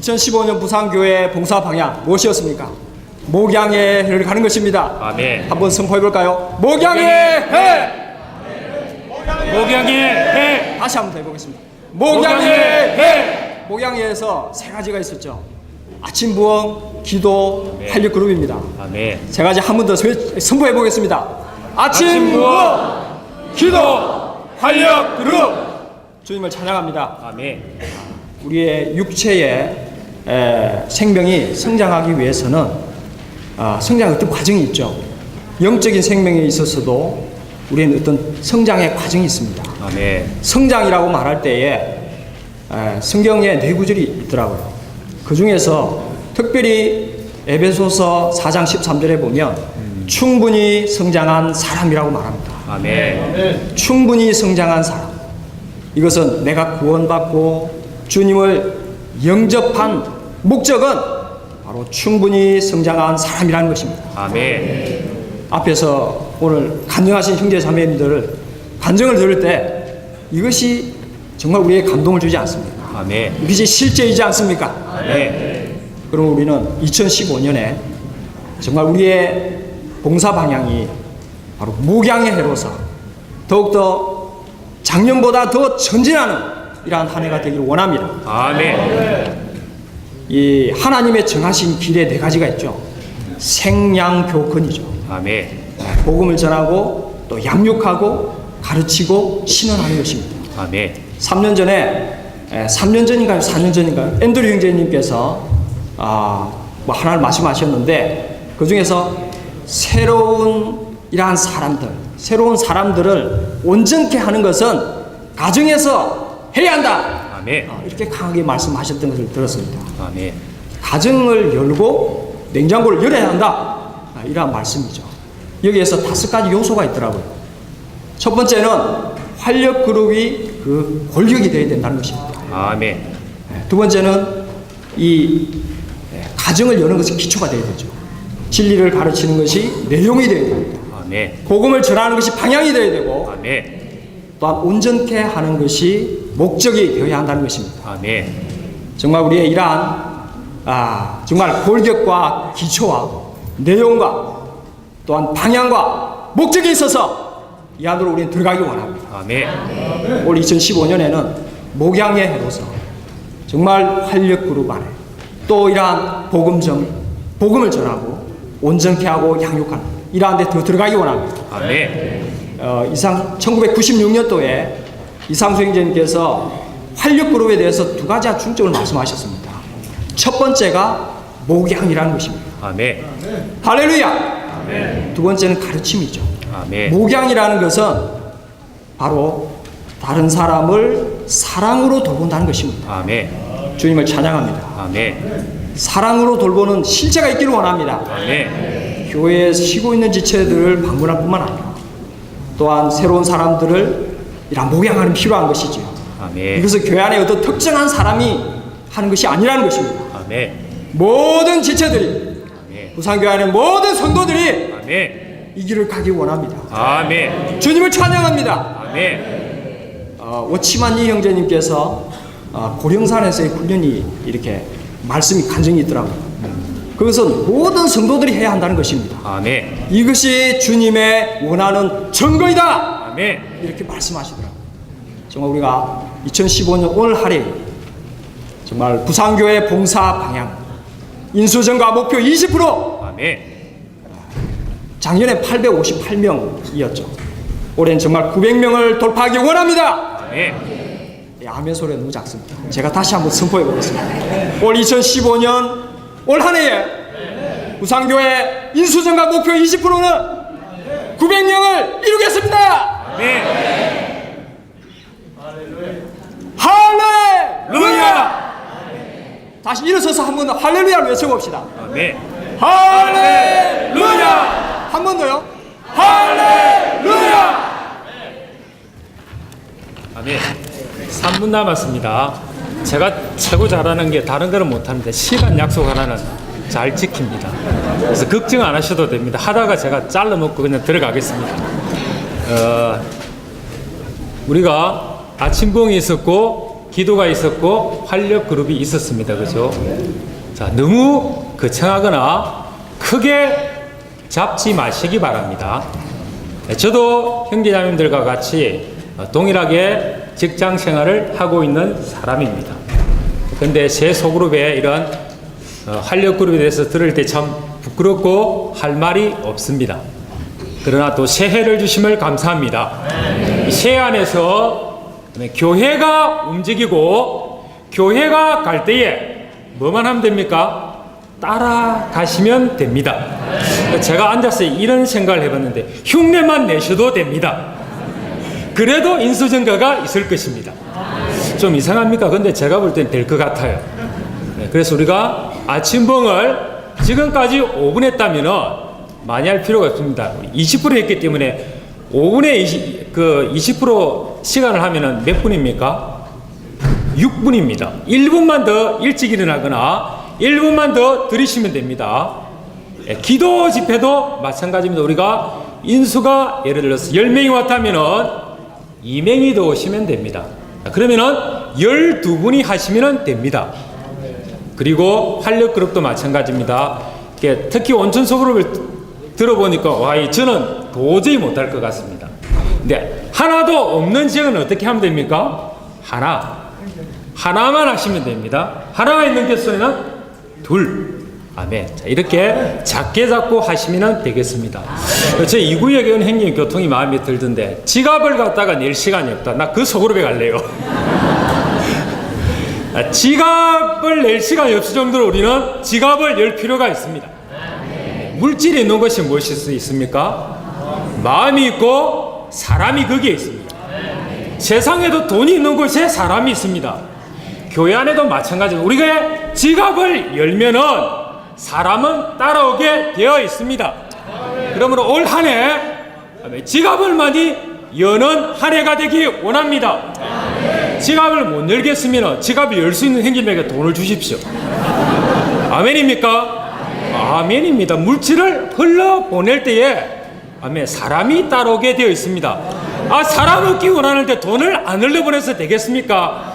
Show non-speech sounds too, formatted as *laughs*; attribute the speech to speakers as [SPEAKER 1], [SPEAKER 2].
[SPEAKER 1] 2015년 부산교회 봉사 방향 무엇이었습니까? 목양의 해를 가는 것입니다.
[SPEAKER 2] 아멘.
[SPEAKER 1] 한번 선포해 볼까요? 목양의 해!
[SPEAKER 2] 목양의 해.
[SPEAKER 1] 다시 한번 더 해보겠습니다. 목양의 해! 목양회에서 세 가지가 있었죠. 아침 부엉, 기도,
[SPEAKER 2] 네.
[SPEAKER 1] 활력 그룹입니다.
[SPEAKER 2] 아멘.
[SPEAKER 1] 세 가지 한 번 더 선포해 보겠습니다. 아침 부엉, 기도,
[SPEAKER 2] 활력
[SPEAKER 1] 그룹. 주님을 찬양합니다.
[SPEAKER 2] 아멘.
[SPEAKER 1] 우리의 육체의 에, 생명이 성장하기 위해서는 아, 성장의 어떤 과정이 있죠. 영적인 생명에 있어서도 우리는 어떤 성장의 과정이 있습니다.
[SPEAKER 2] 아멘.
[SPEAKER 1] 성장이라고 말할 때에 에, 성경에 네 구절이 있더라고요. 그 중에서 특별히 에베소서 4장 13절에 보면 충분히 성장한 사람이라고 말합니다.
[SPEAKER 2] 아멘.
[SPEAKER 1] 충분히 성장한 사람. 이것은 내가 구원받고 주님을 영접한 목적은 바로 충분히 성장한 사람이라는 것입니다.
[SPEAKER 2] 아멘.
[SPEAKER 1] 앞에서 오늘 간증하신 형제 자매님들을 간증을 들을 때 이것이 정말 우리에게 감동을 주지 않습니까?
[SPEAKER 2] 아멘.
[SPEAKER 1] 이것이 실제이지 않습니까?
[SPEAKER 2] 아멘.
[SPEAKER 1] 그럼 우리는 2015년에 정말 우리의 봉사 방향이 바로 목양의 해로서 더욱더 작년보다 더 전진하는 이러한 한 해가 되기를 원합니다.
[SPEAKER 2] 아멘.
[SPEAKER 1] 이 하나님의 정하신 길에 네 가지가 있죠. 생양교건이죠.
[SPEAKER 2] 아멘.
[SPEAKER 1] 복음을 전하고 또 양육하고 가르치고 신원하는 것입니다.
[SPEAKER 2] 아멘.
[SPEAKER 1] 3년 전에 에, 3년 전인가요? 4년 전인가요? 앤드류 형제님께서 아, 뭐 하나를 말씀하셨는데 그 중에서 새로운 이러한 사람들, 새로운 사람들을 온전케 하는 것은 가정에서 해야 한다.
[SPEAKER 2] 아멘.
[SPEAKER 1] 아, 이렇게 강하게 말씀하셨던 것을 들었습니다.
[SPEAKER 2] 아멘.
[SPEAKER 1] 가정을 열고 냉장고를 열어야 한다. 아, 이러한 말씀이죠. 여기에서 다섯 가지 요소가 있더라고요. 첫 번째는 활력 그룹이 그 권력이 되어야 된다는 것입니다.
[SPEAKER 2] 아멘.
[SPEAKER 1] 예, 두 번째는 이 예, 가정을 여는 것이 기초가 되어야 되죠. 진리를 가르치는 것이 내용이 되어야 됩니다.
[SPEAKER 2] 아멘.
[SPEAKER 1] 복음을 전하는 것이 방향이 되어야 되고
[SPEAKER 2] 아멘.
[SPEAKER 1] 또한 온전케 하는 것이 목적이 되어야 한다는 것입니다.
[SPEAKER 2] 아멘.
[SPEAKER 1] 정말 우리의 이러한 아, 정말 골격과 기초와 내용과 또한 방향과 목적에 있어서 이 안으로 우리는 들어가기 원합니다.
[SPEAKER 2] 아멘.
[SPEAKER 1] 올 2015년에는 목양의 해로서 정말 활력 그룹 안에 또 이러한 복음 전 복음을 전하고 온전케 하고 양육하는 이러한 데 더 들어가기 원합니다.
[SPEAKER 2] 아멘.
[SPEAKER 1] 어, 이상 1996년도에 이상수 형제님께서 활력 그룹에 대해서 두 가지 중점을 말씀하셨습니다. 첫 번째가 목양이라는 것입니다.
[SPEAKER 2] 아멘.
[SPEAKER 1] 할렐루야.
[SPEAKER 2] 아멘.
[SPEAKER 1] 두 번째는 가르침이죠.
[SPEAKER 2] 아멘.
[SPEAKER 1] 목양이라는 것은 바로 다른 사람을 사랑으로 돌본다는 것입니다.
[SPEAKER 2] 아멘.
[SPEAKER 1] 주님을 찬양합니다.
[SPEAKER 2] 아멘.
[SPEAKER 1] 사랑으로 돌보는 실제가 있기를 원합니다.
[SPEAKER 2] 아멘.
[SPEAKER 1] 교회에 쉬고 있는 지체들을 방문할 뿐만 아니라 또한 새로운 사람들을 이런 목양하는 필요한 것이죠.
[SPEAKER 2] 아멘.
[SPEAKER 1] 이것은 교회 안에 어떤 특정한 사람이 하는 것이 아니라는 것입니다.
[SPEAKER 2] 아멘.
[SPEAKER 1] 모든 지체들이
[SPEAKER 2] 아멘.
[SPEAKER 1] 부산교회 안에 모든 성도들이
[SPEAKER 2] 아멘.
[SPEAKER 1] 이 길을 가기 원합니다.
[SPEAKER 2] 아멘.
[SPEAKER 1] 주님을 찬양합니다.
[SPEAKER 2] 아멘.
[SPEAKER 1] 어, 오치만 이 형제님께서 어, 고령산에서의 훈련이 이렇게 말씀이 간증이 있더라고요. 그것은 모든 성도들이 해야 한다는 것입니다.
[SPEAKER 2] 아멘.
[SPEAKER 1] 이것이 주님의 원하는 증거이다.
[SPEAKER 2] 아멘.
[SPEAKER 1] 이렇게 말씀하시더라고요. 정말 우리가 2015년 오늘 하루에 정말 부산교회 봉사 방향 인수전과 목표 20%
[SPEAKER 2] 아멘.
[SPEAKER 1] 작년에 858명이었죠. 올해는 정말 900명을 돌파하기 원합니다.
[SPEAKER 2] 아멘.
[SPEAKER 1] 예, 아멘 소리가 너무 작습니다. 제가 다시 한번 선포해 보겠습니다. 올 2015년 올 한 해에 부산교회 인수전과 목표 20%는 900명을 이루겠습니다.
[SPEAKER 2] 아멘.
[SPEAKER 1] 할렐루야! 다시 일어서서 한번 더 할렐루야를 외쳐봅시다.
[SPEAKER 2] 아멘.
[SPEAKER 1] 할렐루야! 한 번 더요. 할렐루야!
[SPEAKER 2] 아멘. 3분 남았습니다. 제가 최고 잘하는 게 다른 거는 못하는데 시간 약속 하나는 잘 지킵니다. 그래서 걱정 안 하셔도 됩니다. 하다가 제가 잘라 먹고 그냥 들어가겠습니다. 어, 우리가 아침봉이 있었고 기도가 있었고 활력 그룹이 있었습니다. 그죠? 자, 너무 거창하거나 크게 잡지 마시기 바랍니다. 네, 저도 형제자매들과 같이 어, 동일하게 직장 생활을 하고 있는 사람입니다. 근데 제 소그룹에 이런 어, 활력 그룹에 대해서 들을 때 참 부끄럽고 할 말이 없습니다. 그러나 또 새해를 주심을 감사합니다. 이 새해 안에서 교회가 움직이고 교회가 갈 때에 뭐만 하면 됩니까? 따라가시면 됩니다. 제가 앉아서 이런 생각을 해봤는데 흉내만 내셔도 됩니다. 그래도 인수증가가 있을 것입니다. 좀 이상합니까? 근데 제가 볼 땐 될 것 같아요. 네, 그래서 우리가 아침봉을 지금까지 5분 했다면은 많이 할 필요가 없습니다. 20% 했기 때문에 5분에 20, 그 20% 시간을 하면은 몇 분입니까? 6분입니다. 1분만 더 일찍 일어나거나 1분만 더 들이시면 됩니다. 예, 기도 집회도 마찬가지입니다. 우리가 인수가 예를 들어서 10명이 왔다면은 2명이 더 오시면 됩니다. 그러면은 12분이 하시면 됩니다. 그리고 활력 그룹도 마찬가지입니다. 특히 온천 소그룹을 들어보니까 와, 이 저는 도저히 못할 것 같습니다. 근데 하나도 없는 지역은 어떻게 하면 됩니까? 하나. 하나만 하시면 됩니다. 하나가 있는 개수는 둘. 아멘. 자, 이렇게 작게 잡고 하시면 되겠습니다. 제 이 구역에 온 행님 교통이 마음에 들던데 지갑을 갖다가 낼 시간이 없다. 나 그 소그룹에 갈래요. *laughs* 아, 지갑을 낼 시간이 없을 정도로 우리는 지갑을 열 필요가 있습니다. 물질이 있는 것이 무엇일 수 있습니까? 마음이 있고 사람이 거기에 있습니다. 세상에도 돈이 있는 곳에 사람이 있습니다. 교회 안에도 마찬가지입니다. 우리가 지갑을 열면은 사람은 따라오게 되어 있습니다. 그러므로 올 한 해 지갑을 많이 여는 한 해가 되기 원합니다. 지갑을 못 열겠으면 지갑을 열 수 있는 행님에게 돈을 주십시오. 아멘입니까? 아멘입니다. 물질을 흘러 보낼 때에 아멘 사람이 따라오게 되어 있습니다. 아 사람 얻기 원하는데 돈을 안 흘려 보내서 되겠습니까?